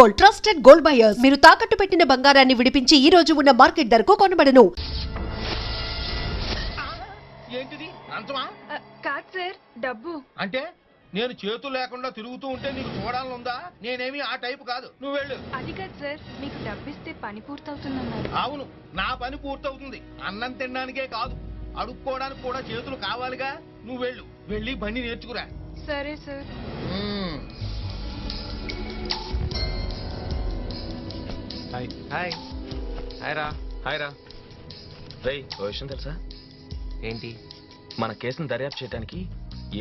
Gold trusted gold buyers. మీరు తాకట్టు పెట్టిన బంగారాన్ని విడిపించి ఈ రోజు ఉన్న మార్కెట్ ధరకు కొనబడను. ఏంటిది? లంచమా అ, కాదు సార్ డబ్బు. అంటే నేను చేతులు లేకుండా తిరుగుతూ ఉంటే నీకు చూడాలని ఉందా నేనేమి ఆ టైపు కాదు. నువ్వు వెళ్ళు. అది కాదు సార్ మీకు డబ్బిస్తే పని పూర్తవుతుందన్నారు. అవును నా పని పూర్తవుతుంది. అన్నం తినడానికే కాదు. అడుక్కోవడానికి కూడా చేతులు కావాలిగా. నువ్వు వెళ్ళు. వెళ్ళి బండి నేర్చుకురా. సరే సార్. హాయ్ హాయ్ హాయ్ రా. హాయ్ రా. రేయ్ ఓ విషయం తెలుసా? ఏంటి? మన కేసును దర్యాప్తు చేయడానికి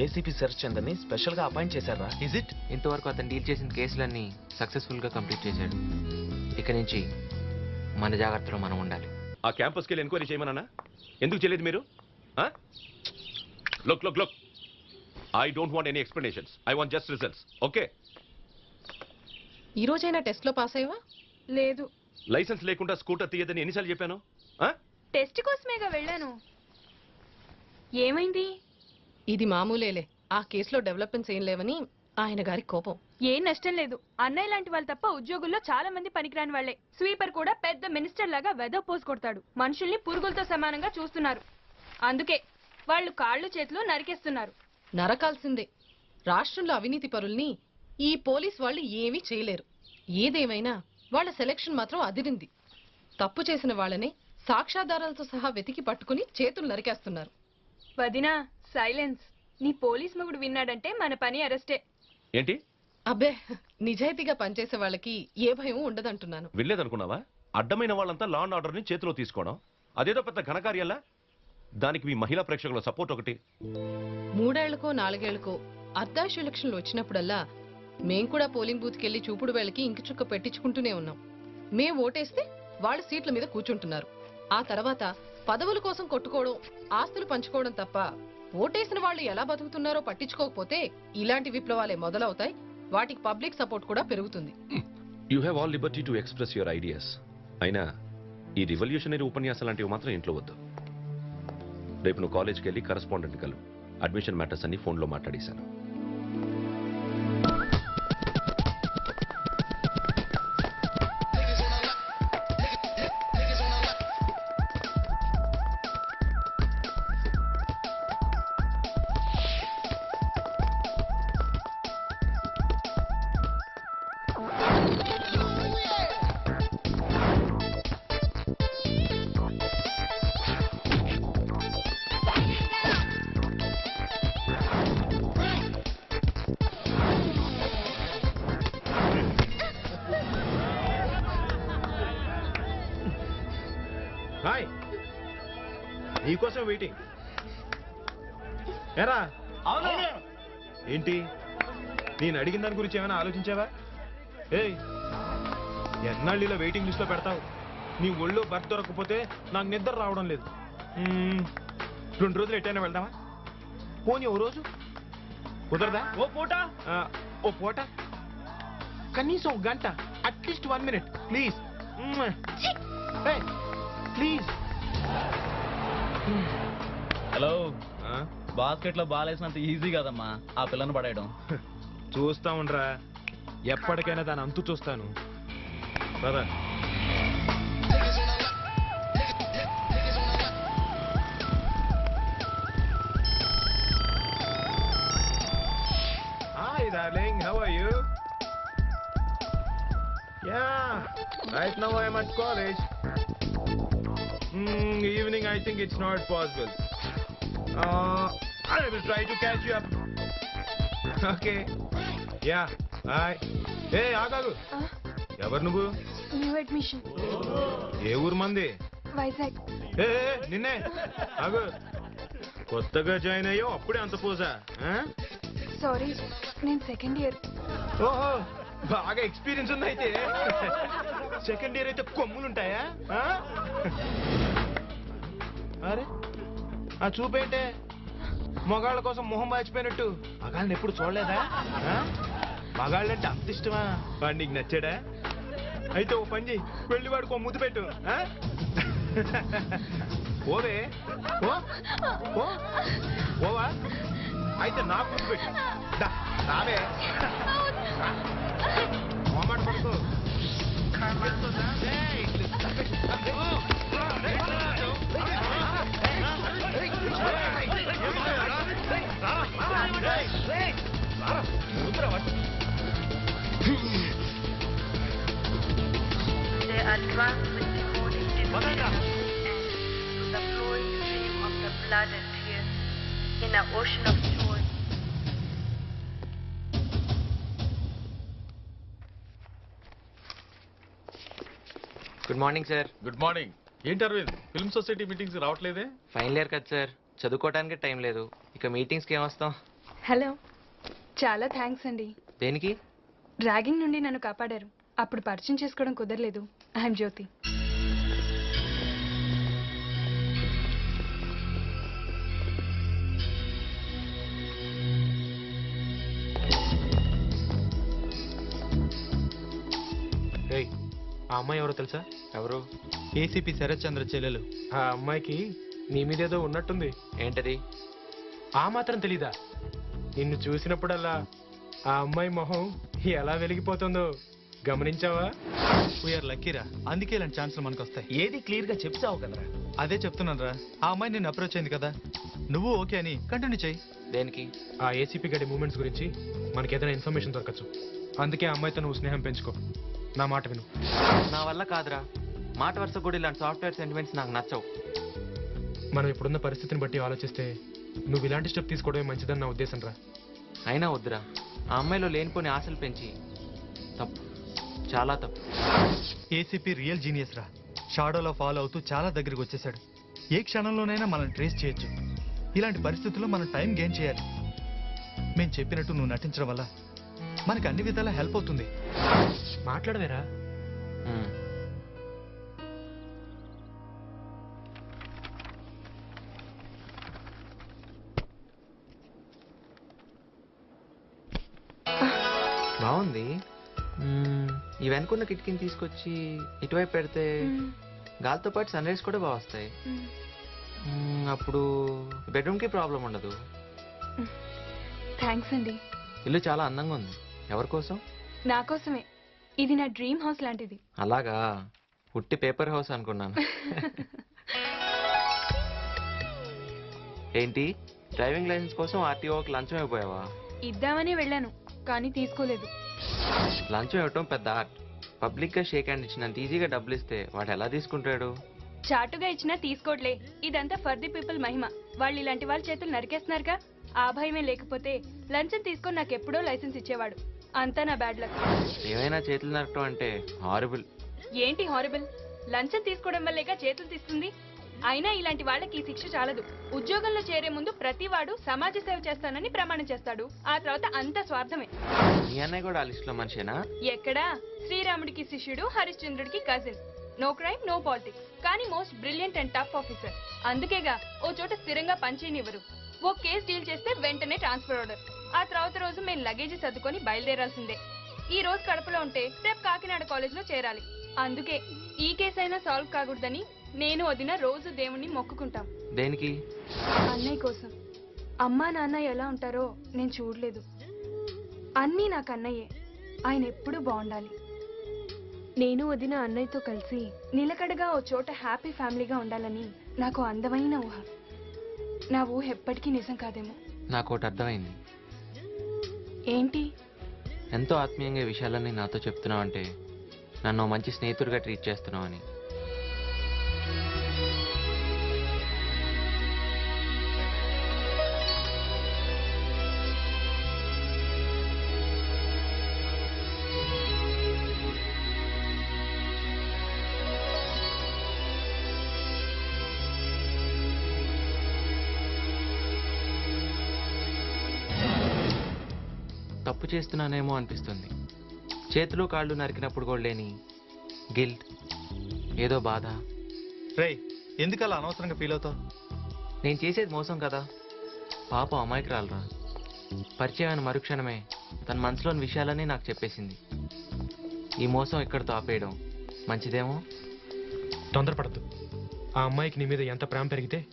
ఏసీపీ సెర్చ్ చందర్ని స్పెషల్గా అపాయింట్ చేశారా? ఇజ్ ఇట్ ఇంతవరకు అతను డీల్ చేసిన కేసులన్నీ సక్సెస్ఫుల్గా కంప్లీట్ చేశాడు. ఇక నుంచి మన జాగ్రత్తలో మనం ఉండాలి. ఆ క్యాంపస్కి వెళ్ళి ఎంక్వైరీ చేయమన్నా ఎందుకు చేయలేదు మీరు? Look look look I don't want any explanations I want just results okay ఈ రోజైనా టెస్ట్లో పాస్ అయ్యవా? లేదు. లైసెన్స్ లేకుండా స్కూటర్ తీయదని ఎన్నిసార్లు చెప్పాను? ఆ? టెస్ట్ కోసమేగా వెళ్ళాను. ఏమైంది? ఇది మామూలేలే. ఆ కేసులో డెవలప్మెంట్స్ ఏం లేవని ఆయన గారి కోపం. ఏం నష్టం లేదు. అన్నయ్య లాంటి వాళ్ళు తప్ప ఉద్యోగుల్లో చాలా మంది పనికిరాని వాళ్ళే స్వీపర్ కూడా పెద్ద మినిస్టర్ లాగా వెద పోసి కొడతాడు. మనుషుల్ని పురుగులతో సమానంగా చూస్తున్నారు. అందుకే వాళ్ళు కాళ్ళు చేతులు నరికేస్తున్నారు. నరకాల్సిందే. రాష్ట్రంలో అవినీతి పరుల్ని ఈ పోలీస్ వాళ్ళు ఏమీ చేయలేరు. ఏదేమైనా వాళ్ళ సెలక్షన్ మాత్రం అదిరింది. తప్పు చేసిన వాళ్ళనే సాక్ష్యాధారాలతో సహా వెతికి పట్టుకుని చేతులు నరికేస్తున్నారు. వదినా సైలెన్స్. నీ పోలీస్ మొగుడు విన్నాడంటే మన పని అరెస్టే. ఏంటి? అబ్బే నిజాయితీగా పనిచేసే వాళ్ళకి ఏ భయం ఉండదంటున్నాను. వినలేదనుకున్నావా అడ్డమైన వాళ్ళంతా లా అండ్ ఆర్డర్ని చేతిలో తీసుకోవడం. అదేదో పెద్ద ఘనకార్యాలా దానికి మీ మహిళా ప్రేక్షకుల సపోర్ట్ ఒకటి. మూడేళ్ళకో నాలుగేళ్ళకో అర్ధాశ ఎలక్షన్లు వచ్చినప్పుడల్లా మేం కూడా పోలింగ్ బూత్కి వెళ్ళి చూపుడు వేళకి ఇంక చుక్క పెట్టించుకుంటూనే ఉన్నాం. మేం ఓటేస్తే వాళ్ళ సీట్ల మీద కూర్చుంటున్నారు. ఆ తర్వాత పదవుల కోసం కొట్టుకోవడం ఆస్తులు పంచుకోవడం తప్ప ఓటేసిన వాళ్ళు ఎలా బతుకుతున్నారో పట్టించుకోకపోతే ఇలాంటి విప్లవాలే మొదలవుతాయి. వాటికి పబ్లిక్ సపోర్ట్ కూడా పెరుగుతుంది. You have all liberty to express your ideas అయినా ఈ రివల్యూషనరీ ఉపన్యాసం లాంటివి మాత్రం ఇంట్లో వద్దు. రేపు నువ్వు కాలేజ్కి వెళ్ళి కరస్పాండెంట్ కలు. అడ్మిషన్ మ్యాటర్స్ అన్ని ఫోన్లో మాట్లాడేశాను. హాయ్. నీకోసం వెయిటింగ్ ఎరా ఏంటి? నేను అడిగిన దాని గురించి ఏమైనా ఆలోచించావా? ఏయ్ ఎన్నాళ్ళు ఇలా వెయిటింగ్ లిస్ట్లో పెడతావు? నీ ఒళ్ళో బర్త్ దొరకకపోతే నాకు నిద్ర రావడం లేదు. మ్మ్, రెండు రోజులు ఎట్టైనా వెళ్దామా? పోనీ ఓ రోజు? కుదరదా? ఓ పూట. ఓ పూట? కనీసం ఒక గంట at least one minute please. Please hello బాస్కెట్లో ball వేసినంత ఈజీ కదమ్మా ఆ పిల్లని పడేయడం చూస్తా ఉండరా ఎప్పటికైనా దాని అంతు చూస్తాను Hi, darling. How are you? Yeah. Right now I am at college. Hmm, evening I think it's not possible. Uh, I will try to catch you up. Okay. Yeah hi ఏ ఆగాగు. ఎవరు నువ్వు? New admission. ఏ ఊరు మంది? వైజాగ్. ఏ ఏ, నిన్నే. ఆగు. కొత్తగా join అయ్యో అప్పుడే అంత పోజా? సారీ నేను సెకండ్ ఇయర్ ఓహో. బాగా ఎక్స్పీరియన్స్ ఉందైతే సెకండ్ ఇయర్ అయితే కొమ్ములు ఉంటాయా? అరే ఆ చూపేంటే మగాళ్ళ కోసం మొహం మార్చిపోయినట్టు మగాళ్ళని ఎప్పుడు చూడలేదా? మగాళ్ళంటే అంత ఇష్టమా? వాడు నీకు నచ్చాడా? అయితే ఓ పని చెయ్యి వెళ్ళి వాడికి ఓ ముద్దు పెట్టు. ఆ? ఓవే ఓ ఓవా అయితే నాకు ముద్దు పెట్టు. దా, రావే కోమాట పడుతూ The advanced demonic demonstrations and the flowing stream of the blood and tears in an ocean of good morning sir good morning ఏంటి అరవింద్? ఫిల్మ్ సొసైటీ మీటింగ్స్ రావట్లేదే? ఫైనల్ ఇయర్ కదా సార్ చదువుకోవడానికి టైం లేదు. ఇక మీటింగ్స్కి ఏం వస్తాం హలో చాలా థ్యాంక్స్ అండి. దేనికి? ర్యాగింగ్ నుండి నన్ను కాపాడారు. అప్పుడు పరిచయం చేసుకోవడం కుదరలేదు. ఐఎమ్ జ్యోతి రేయ్ ఆ అమ్మాయి ఎవరో తెలుసా? ఎవరు? ఏసీపీ శరత్ చంద్ర చెల్లెలు. ఆ అమ్మాయికి నీ మీదేదో ఉన్నట్టుంది. ఏంటది? ఆ మాత్రం తెలీదా? నిన్ను చూసినప్పుడల్లా ఆ అమ్మాయి మొహం ఎలా వెలిగిపోతుందో గమనించావా? వీఆర్ లక్కీరా అందుకే ఇలాంటి ఛాన్సులు మనకు వస్తాయి ఏది క్లియర్గా చెప్తావు కదరా? అదే చెప్తున్నాను రా. ఆ అమ్మాయి నిన్ను అప్రోచ్ అయింది కదా. నువ్వు ఓకే అని కంటిన్యూ చేయి. దేనికి? ఆ ఏసీపీ గడి మూమెంట్స్ గురించి మనకి ఏదైనా ఇన్ఫర్మేషన్ దొరకచ్చు. అందుకే ఆ అమ్మాయితో నువ్వు స్నేహం పెంచుకో. నా మాట విను. నా వల్ల కాదురా. మాట వరుస కూడా ఇలాంటి సాఫ్ట్వేర్ సెంటిమెంట్స్ నాకు నచ్చవు. మనం ఇప్పుడున్న పరిస్థితిని బట్టి ఆలోచిస్తే నువ్వు ఇలాంటి స్టెప్ తీసుకోవడమే మంచిదని నా ఉద్దేశం రా అయినా వద్దురా. ఆ అమ్మాయిలో లేనిపోని ఆశలు పెంచి తప్పు. చాలా తప్పు. ఏసీపీ రియల్ జీనియస్ రా. షాడోలో ఫాలో అవుతూ చాలా దగ్గరికి వచ్చేసాడు ఏ క్షణంలోనైనా మనం ట్రేస్ చేయొచ్చు. ఇలాంటి పరిస్థితుల్లో మనం టైం గెయిన్ చేయాలి. మేము చెప్పినట్టు నువ్వు నటించడం వల్ల మనకి అన్ని విధాలా హెల్ప్ అవుతుంది. మాట్లాడవేరా. హ్మ్. బాగుంది. ఈ వెనుకున్న కిటికీని తీసుకొచ్చి ఇటువైపు పెడితే గాలితో పాటు సన్ రైజ్ కూడా బాగా వస్తాయి. అప్పుడు బెడ్రూమ్కి ప్రాబ్లం ఉండదు. థ్యాంక్స్ అండి. ఇల్లు చాలా అందంగా ఉంది. ఎవరి కోసం? నా కోసమే. ఇది నా డ్రీమ్ హౌస్ లాంటిది. అలాగా? పుట్టి పేపర్ హౌస్ అనుకున్నాను. ఏంటి? డ్రైవింగ్ లైసెన్స్ కోసం ఆర్టీఓకి లంచం అయిపోయావా ఇద్దామని వెళ్ళాను కానీ తీసుకోలేదు. లంచం ఇవ్వటం పెద్ద ఆర్ట్. పబ్లిక్గా షేక్ హ్యాండ్ ఇచ్చినంత ఈజీగా డబ్బులు ఇస్తే వాడు ఎలా తీసుకుంటాడు? చాటుగా ఇచ్చినా తీసుకోవట్లే ఇదంతా ఫర్ ది పీపుల్ మహిమ. వాళ్ళు ఇలాంటి వాళ్ళ చేతులు నరికేస్తున్నారుగా. ఆ భయమే లేకపోతే లంచం తీసుకొని నాకు ఎప్పుడో లైసెన్స్ ఇచ్చేవాడు. అంతా నా బ్యాడ్ లక్ ఏమైనా చేతులు నరకటం అంటే హారబుల్ ఏంటి హారిబుల్ లంచం తీసుకోవడం వల్లేగా చేతులు తీస్తుంది? అయినా ఇలాంటి వాళ్ళకి ఈ శిక్ష చాలదు. ఉద్యోగంలో చేరే ముందు ప్రతివాడు సమాజ సేవ చేస్తానని ప్రమాణం చేస్తాడు. ఆ తర్వాత అంత స్వార్థమే. మీ అన్నయ్య కూడా ఆ మనిషేనా? ఎక్కడా? శ్రీరాముడికి శిష్యుడు హరిశ్చంద్రుడికి cousin no crime no politics కానీ most brilliant and tough officer అందుకేగా ఓ చోట స్థిరంగా పనిచేయనివ్వరు. ఓ కేసు డీల్ చేస్తే వెంటనే ట్రాన్స్ఫర్ ఆర్డర్ ఆ తర్వాత రోజు మేము లగేజీ సర్దుకొని బయలుదేరాల్సిందే. ఈ రోజు కడపలో ఉంటే రేపు కాకినాడ కాలేజ్లో చేరాలి. అందుకే ఈ కేసు అయినా సాల్వ్ కాకూడదని నేను వదిన రోజు దేవుణ్ణి మొక్కుకుంటాం. దేనికి? అన్నయ్య కోసం. అమ్మా నాన్న ఎలా ఉంటారో నేను చూడలేదు. అన్నీ నాకు అన్నయ్యే. ఆయన ఎప్పుడూ బాగుండాలి. నేను వదిన అన్నయ్యతో కలిసి నిలకడగా ఓ చోట హ్యాపీ ఫ్యామిలీగా ఉండాలని నాకు అందమైన ఊహ. నా ఊహ ఎప్పటికీ నిజం కాదేమో. నాకు ఒకటి అర్థమైంది. ఏంటి? ఎంతో ఆత్మీయంగా ఈ విషయాలన్నీ నాతో చెప్తున్నావు అంటే నన్ను మంచి స్నేహితుడిగా ట్రీట్ చేస్తున్నావు తప్పు చేస్తున్నానేమో అనిపిస్తుంది. చేతులు కాళ్ళు నరికినప్పుడు కూడా లేని గిల్ట్ ఏదో బాధ. రేయ్ ఎందుకు అలా అనవసరంగా ఫీల్ అవుతావు? నేను చేసేది మోసం కదా? పాప అమాయకురాలరా పరిచయమైన మరుక్షణమే తన మనసులోని విషయాలన్నీ నాకు చెప్పేసింది. ఈ మోసం ఇక్కడితో ఆపేయడం మంచిదేమో? తొందరపడద్దు. ఆ అమ్మాయికి నీ మీద ఎంత ప్రేమ పెరిగితే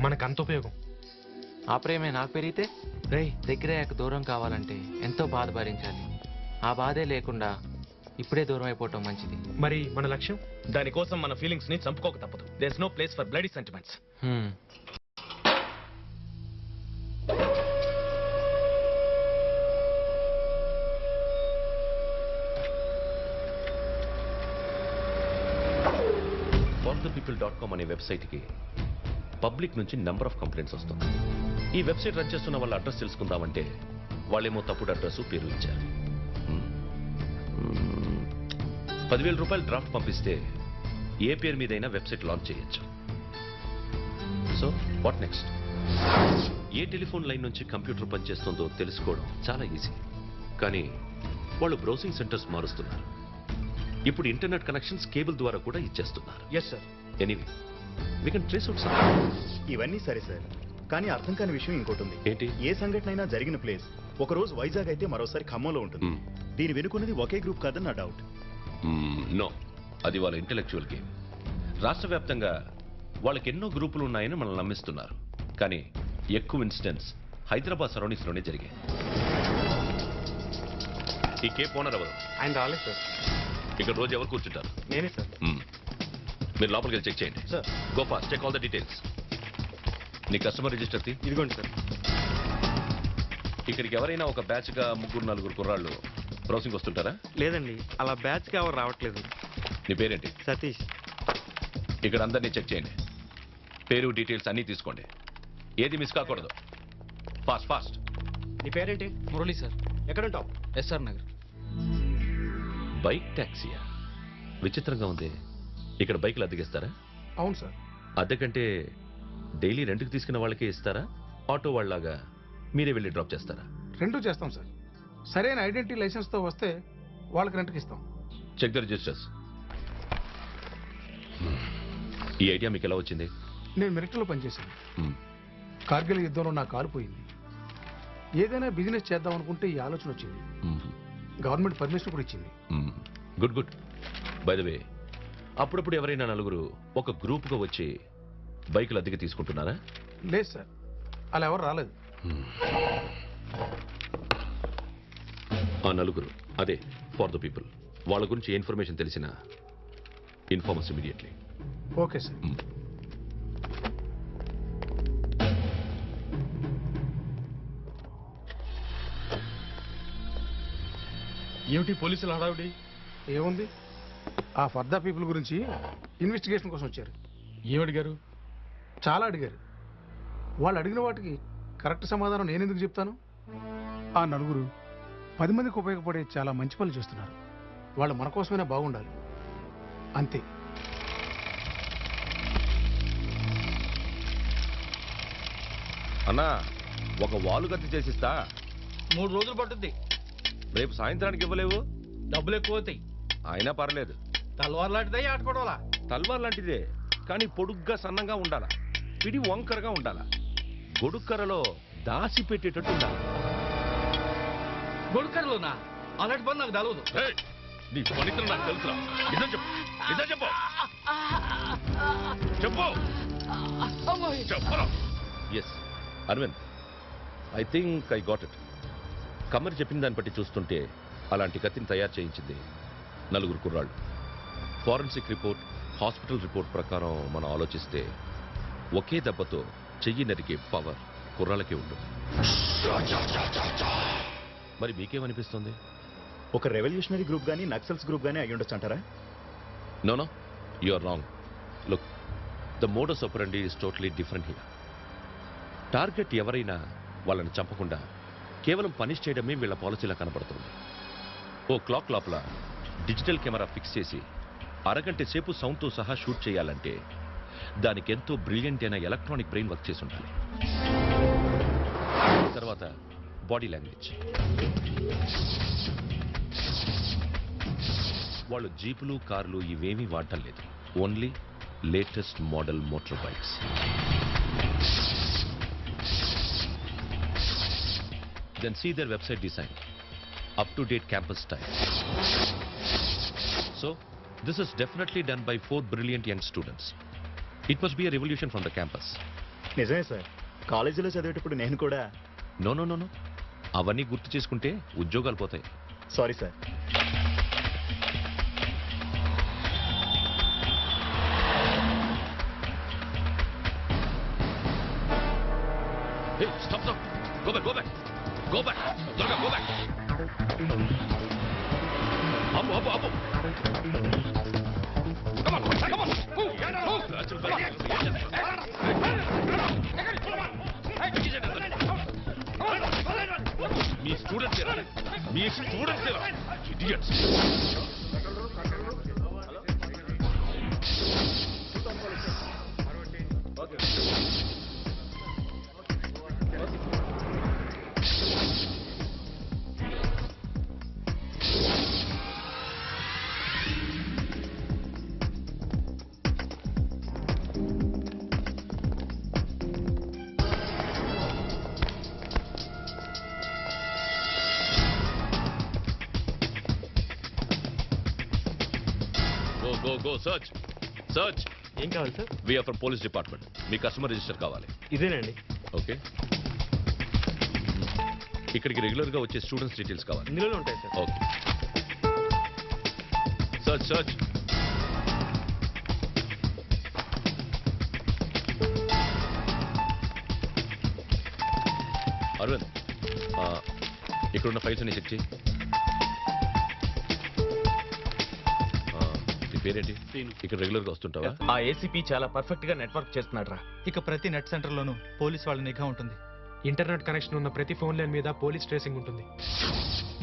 మనకు అంత ఉపయోగం. ఆ ప్రేమే నాకు పెరిగితే? రేయ్. దగ్గరయ్యాక దూరం కావాలంటే ఎంతో బాధ భరించాలి. ఆ బాధే లేకుండా ఇప్పుడే దూరం అయిపోవటం మంచిది. మరి మన లక్ష్యం? దానికోసం మన ఫీలింగ్స్ని చంపుకోక తప్పదు. Does no place for bloody sentiments hmm. For the people dot com అనే వెబ్సైట్కి పబ్లిక్ నుంచి నెంబర్ ఆఫ్ కంప్లైంట్స్ వస్తుంది. ఈ వెబ్సైట్ రన్ చేస్తున్న వాళ్ళ అడ్రస్ తెలుసుకుందామంటే వాళ్ళేమో తప్పుడు అడ్రస్ పేరు ఇచ్చారు. పదివేల రూపాయలు డ్రాఫ్ట్ పంపిస్తే ఏ పేరు మీదైనా వెబ్సైట్ లాంచ్ చేయొచ్చు. So what next? A telephone line నుంచి కంప్యూటర్ పనిచేస్తుందో తెలుసుకోవడం చాలా ఈజీ. కానీ వాళ్ళు బ్రౌసింగ్ సెంటర్స్ మారుస్తున్నారు. ఇప్పుడు ఇంటర్నెట్ కనెక్షన్స్ కేబుల్ ద్వారా కూడా ఇచ్చేస్తున్నారు. Yes sir anyway we can trace out ఇవన్నీ సరే సార్. కానీ అర్థం కాని విషయం ఇంకోటి ఉంది ఏంటి? ఏ సంఘటన అయినా జరిగిన ప్లేస్. ఒక రోజు వైజాగ్ అయితే మరోసారి ఖమ్మంలో ఉంటుంది. దీని వెనుకున్నది ఒకే గ్రూప్ కాదని నా డౌట్. నో. అది వాళ్ళ ఇంటెలెక్చువల్ గేమ్. రాష్ట్ర వ్యాప్తంగా వాళ్ళకి ఎన్నో గ్రూపులు ఉన్నాయని మనల్ని నమ్మిస్తున్నారు. కానీ ఎక్కువ ఇన్సిడెంట్స్ హైదరాబాద్ సరౌండింగ్స్లోనే జరిగాయి. ఈ కేప్ ఓనర్ ఎవరు? ఆయన రాలేదు సార్. ఇక్కడ రోజు ఎవరు కూర్చుంటారు? నేనే సార్. మీరు లోపలికి వెళ్ళి చెక్ చేయండి. Sir. Gopa check all the details. నీ కస్టమర్ రిజిస్టర్ తీ. ఇదిగోండి సార్. ఇక్కడికి ఎవరైనా ఒక బ్యాచ్గా ముగ్గురు నలుగురు కుర్రాళ్ళు బ్రౌసింగ్ వస్తుంటారా? లేదండి అలా బ్యాచ్కి ఎవరు రావట్లేదు. నీ పేరేంటి? సతీష్. ఇక్కడ అందరినీ చెక్ చేయండి. పేరు డీటెయిల్స్ అన్నీ తీసుకోండి. ఏది మిస్ కాకూడదు. ఫాస్ట్ ఫాస్ట్ నీ పేరేంటి? మురళి సార్. ఎక్కడుంటావు ఎస్ఆర్ నగర్. బైక్ ట్యాక్సీయా విచిత్రంగా ఉంది. ఇక్కడ బైక్లు అద్దెకిస్తారా? అవును సార్. అద్దెకంటే డైలీ రెంట్కి తీసుకున్న వాళ్ళకే ఇస్తారా? ఆటో వాళ్ళలాగా మీరే వెళ్ళి డ్రాప్ చేస్తారా? రెండు చేస్తాం సార్. సరైన ఐడెంటిటీ లైసెన్స్తో వస్తే వాళ్ళకి రెంట్కి ఇస్తాం. Check the registers. ఈ ఐడియా మీకు ఎలా వచ్చింది? నేను మిలిటరీలో పనిచేశాను. Hmm. కార్గిల్ యుద్ధంలో నా కాలు పోయింది. ఏదైనా బిజినెస్ చేద్దాం అనుకుంటే ఈ ఆలోచన వచ్చింది. గవర్నమెంట్ పర్మిషన్ కూడా ఇచ్చింది. Good good. By the way అప్పుడప్పుడు ఎవరైనా నలుగురు ఒక గ్రూప్గా వచ్చి బైకులు అద్దెకి తీసుకుంటున్నారా? లేదు సార్. అలా ఎవరు రాలేదు. ఆ నలుగురు అదే ఫర్ ద పీపుల్ వాళ్ళ గురించి ఏ ఇన్ఫర్మేషన్ తెలిసినా ఇన్ఫార్మస్ ఇమీడియట్లీ ఓకే సార్. ఏమిటి పోలీసులు హడావిడి? ఏముంది? ఆ ఫర్దా పీపుల్ గురించి ఇన్వెస్టిగేషన్ కోసం వచ్చారు. ఏమడిగారు? చాలా అడిగారు. వాళ్ళు అడిగిన వాటికి కరెక్ట్ సమాధానం నేను ఎందుకు చెప్తాను? ఆ నలుగురు పది మందికి ఉపయోగపడే చాలా మంచి పనులు చేస్తున్నారు. వాళ్ళు మన కోసమైనా బాగుండాలి. అంతే. అన్నా ఒక వాలు గతి చేసిస్తా. మూడు రోజులు పట్టుద్ది రేపు సాయంత్రానికి ఇవ్వలేవు? డబ్బులు ఎక్కువ అవుతాయి. అయినా పర్లేదు. తలవారు లాంటిదే ఆడుకోవడంలా తల్వార్ లాంటిదే కానీ పొడుగ్గా సన్నంగా ఉండాలా? పిడి వంకరగా ఉండాలా? గొడుక్కరలో దాసి పెట్టేటట్టు ఉండాలి? గొడుకర్లోనా అలాంటి పని నాకు తెలవదు. నీ పనితనం నాకు తెలుసురా. నిజం చెప్పు. నిజం చెప్పు. చెప్పు. చెప్పరా. Yes Aravind I think I got it comer చెప్పిన దాన్ని బట్టి చూస్తుంటే అలాంటి కత్తిని తయారు చేయించింది నలుగురు కుర్రాళ్ళు. ఫారెన్సిక్ రిపోర్ట్ హాస్పిటల్ రిపోర్ట్ ప్రకారం మనం ఆలోచిస్తే ఒకే దెబ్బతో చెయ్యి నరికే పవర్ కుర్రాళ్ళకే ఉంటుంది మరి మీకేమనిపిస్తుంది ఒక రెవల్యూషనరీ గ్రూప్ కానీ నక్సల్స్ గ్రూప్ కానీ అయ్యి ఉండొచ్చు అంటారా No, no, you're wrong. Look, the modus operandi is totally different here. Target ఎవరైనా వాళ్ళని చంపకుండా కేవలం పనిష్ చేయడమే వీళ్ళ పాలసీలా కనబడుతుంది ఓ క్లాక్ లోపల డిజిటల్ కెమెరా ఫిక్స్ చేసి అరగంట సేపు సౌండ్తో సహా షూట్ చేయాలంటే దానికి ఎంతో బ్రిలియంట్ అయిన ఎలక్ట్రానిక్ బ్రెయిన్ వర్క్ చేసి ఉండాలి తర్వాత బాడీ లాంగ్వేజ్ వాళ్ళు జీపులు కార్లు ఇవేమీ వాడటం లేదు. Only latest model motor bikes then see their website design up to date campus style so this is definitely done by four brilliant young students it must be a revolution from the campus నిజమే sir. కాలేజీలో చదివేటప్పుడు నేను కూడా no no no no అవన్నీ గుర్తు చేసుకుంటే ఉద్యోగాలు పోతాయి. సారీ సార్ సర్చ్ సర్చ్ ఏం కావాలి sir? We're from police department me customer register కావాలి. ఇదేనండి. ఓకే ఇక్కడికి రెగ్యులర్గా వచ్చే స్టూడెంట్స్ డీటెయిల్స్ కావాలి. ఇందులోనే ఉంటాయి sir. Okay search search Aravind ఇక్కడున్న ఫైల్స్ అన్ని చెక్ చేయి. నీ పేరేంటి ఇక్కడ రెగ్యులర్గా వస్తుంటావా? ఆ ఏసీపీ చాలా పర్ఫెక్ట్గా నెట్వర్క్ చేస్తున్నాడు రా ఇక ప్రతి నెట్ సెంటర్లోనూ పోలీస్ వాళ్ళ నిఘా ఉంటుంది. ఇంటర్నెట్ కనెక్షన్ ఉన్న ప్రతి ఫోన్ లైన్ మీద పోలీస్ ట్రేసింగ్ ఉంటుంది.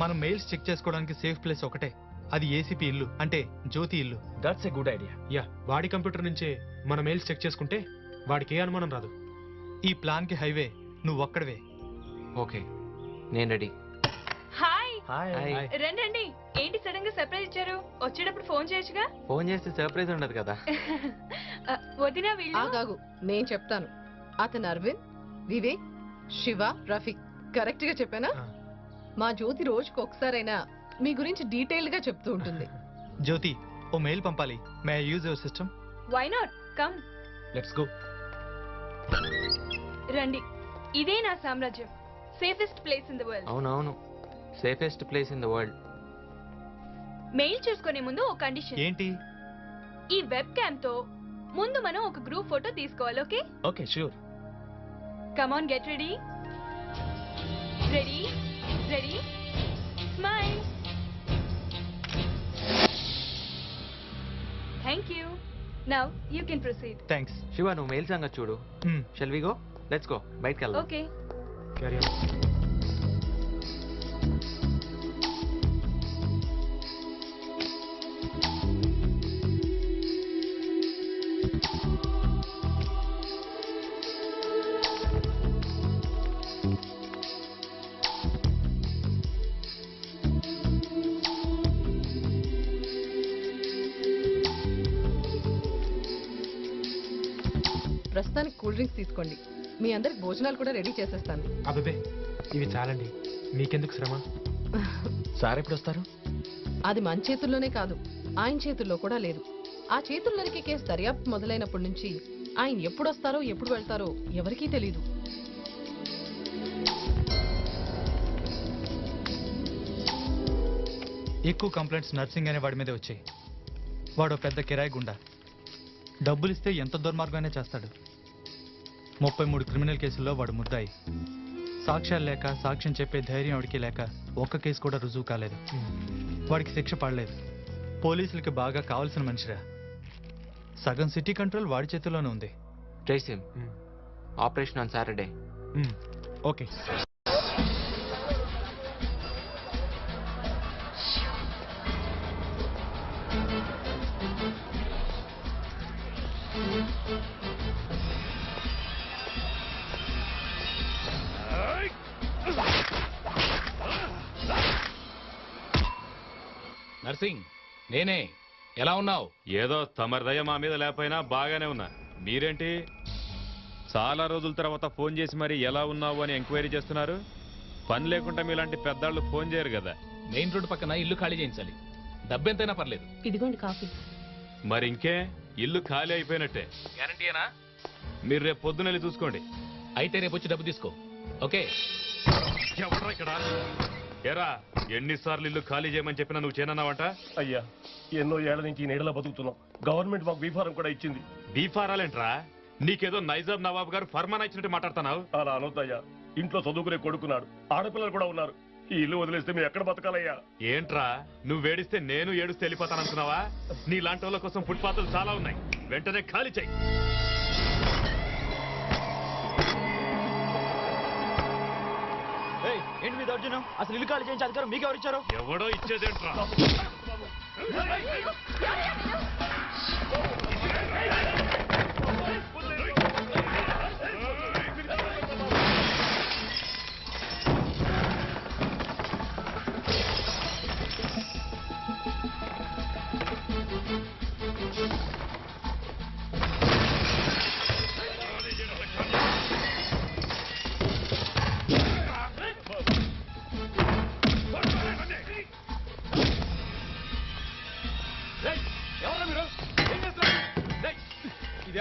మనం మెయిల్స్ చెక్ చేసుకోవడానికి సేఫ్ ప్లేస్ ఒకటే. అది ఏసీపీ ఇల్లు అంటే జ్యోతి ఇల్లు. That's a good idea ya వాడి కంప్యూటర్ నుంచే మన మెయిల్స్ చెక్ చేసుకుంటే వాడికి ఏ అనుమానం రాదు. ఈ ప్లాన్కి హైవే నువ్వు ఒక్కడవే. ఓకే నేను రెడీ రండి రండి. ఏంటి సడన్గా సర్ప్రైజ్ ఇచ్చారు? వచ్చేటప్పుడు ఫోన్ చేయొచ్చుగా? ఫోన్ చేస్తే సర్ప్రైజ్ ఉండదు కదా. ఆ, వదినా వీళ్ళు? ఆగాగు నేను చెప్తాను. అతను అరవింద్ వివేక్ శివ రఫీక్. కరెక్ట్గా చెప్పానా? మా జ్యోతి రోజుకు ఒకసారైనా మీ గురించి డీటెయిల్గా చెప్తూ ఉంటుంది. జ్యోతి ఓ మెయిల్ పంపాలి. May use your system why not come let's go రండి. ఇదే నా సామ్రాజ్యం. Safest place in the world అవునవును. Safest place in the world. Mail చేసుకునే ముందు ఒక కండిషన్. ఏంటి? ఈ వెబ్ క్యామ్తో ముందు మనం ఒక గ్రూప్ ఫోటో తీసుకోవాలి okay? Okay sure. Come on get ready ready ready smile thank you now you can proceed thanks Shiva నువ్వు మెయిల్ సంగతి చూడు. Shall we go let's go బయటకు వెళ్దాం. Okay carry on cool drinks తీసుకోండి. మీ అందరికి భోజనాలు కూడా రెడీ చేసేస్తాను. అబ్బే ఇవి చాలండి. మీకెందుకు శ్రమ? సార్ ఎప్పుడు వస్తారు అది మన చేతుల్లోనే కాదు ఆయన చేతుల్లో కూడా లేదు. ఆ చేతుల్లోనికి కేసు దర్యాప్తు మొదలైనప్పటి నుంచి ఆయన ఎప్పుడు వస్తారో ఎప్పుడు వెళ్తారో ఎవరికీ తెలియదు ఎక్కువ కంప్లైంట్స్ నర్సింగ్ అనే వాడి మీదే వచ్చాయి. వాడు పెద్ద కిరాయి గుండా. డబ్బులు ఇస్తే ఎంత దుర్మార్గమైనా చేస్తాడు. ముప్పై మూడు క్రిమినల్ కేసుల్లో వాడు ముద్దాయి. సాక్ష్యాలు లేక సాక్ష్యం చెప్పే ధైర్యం వాడికి లేక ఒక్క కేసు కూడా రుజువు కాలేదు. వాడికి శిక్ష పడలేదు. పోలీసులకి బాగా కావాల్సిన మనిషిరా. సగం సిటీ కంట్రోల్ వాడి చేతిలోనే ఉంది. Tracing operation on Saturday. Okay. Narsing నేనే. ఎలా ఉన్నావు? ఏదో తమరి దయ మా మీద లేకపోయినా బాగానే ఉన్నా. మీరేంటి? చాలా రోజుల తర్వాత ఫోన్ చేసి మరి ఎలా ఉన్నావు అని ఎంక్వైరీ చేస్తున్నారు? పని లేకుండా మీలాంటి పెద్దాళ్ళు ఫోన్ చేయరు కదా. మెయిన్ రోడ్డు పక్కన ఇల్లు ఖాళీ చేయించాలి. డబ్బెంతైనా పర్లేదు. ఇదిగోండి కాఫీ. మరి ఇంకే? ఇల్లు ఖాళీ అయిపోయినట్టే. గ్యారంటీయేనా? మీరు రేపు పొద్దున వెళ్ళి చూసుకోండి. అయితే రేపు వచ్చి డబ్బు తీసుకో. ఓకే? ఇక్కడ? ఎరా ఎన్నిసార్లు ఇల్లు ఖాళీ చేయమని చెప్పినా నువ్వు చేయనన్నావంట? అయ్యా ఎన్నో ఏళ్ళ నుంచి ఈ నీడలో బతుకుతున్నాం. గవర్నమెంట్ మాకు బీఫారం కూడా ఇచ్చింది. బీఫారాలేంట్రా? నీకేదో నైజాబ్ నవాబ్ గారు ఫర్మాన్ ఇచ్చినట్టు మాట్లాడుతున్నావు? అలా అనొద్దయ్యా. ఇంట్లో చదువుకునే కొడుకున్నాడు. ఆడపిల్లలు కూడా ఉన్నారు. ఈ ఇల్లు వదిలేస్తే మేము ఎక్కడ బతకాలయ్యా? ఏంట్రా? నువ్వు వేడిస్తే నేను ఏడుస్తే వెళ్ళిపోతాను అనుకున్నావా నీ లాంటి వాళ్ళ కోసం ఫుట్పాత్లు చాలా ఉన్నాయి. వెంటనే ఖాళీ చెయ్యి మీ దౌర్జన్యం అసలు ఇల్లు ఖాళీ చేయించి అధికారం మీకు ఎవరు ఇచ్చారు? ఎవడో ఇచ్చేదేంట్రా?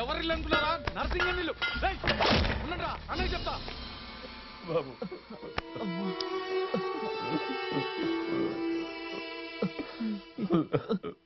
ఎవరి ఇల్లు అనుకున్నారా నరసింహన్ ఇల్లు డేయ్, అన్నయ్య చెప్తా. బాబు. And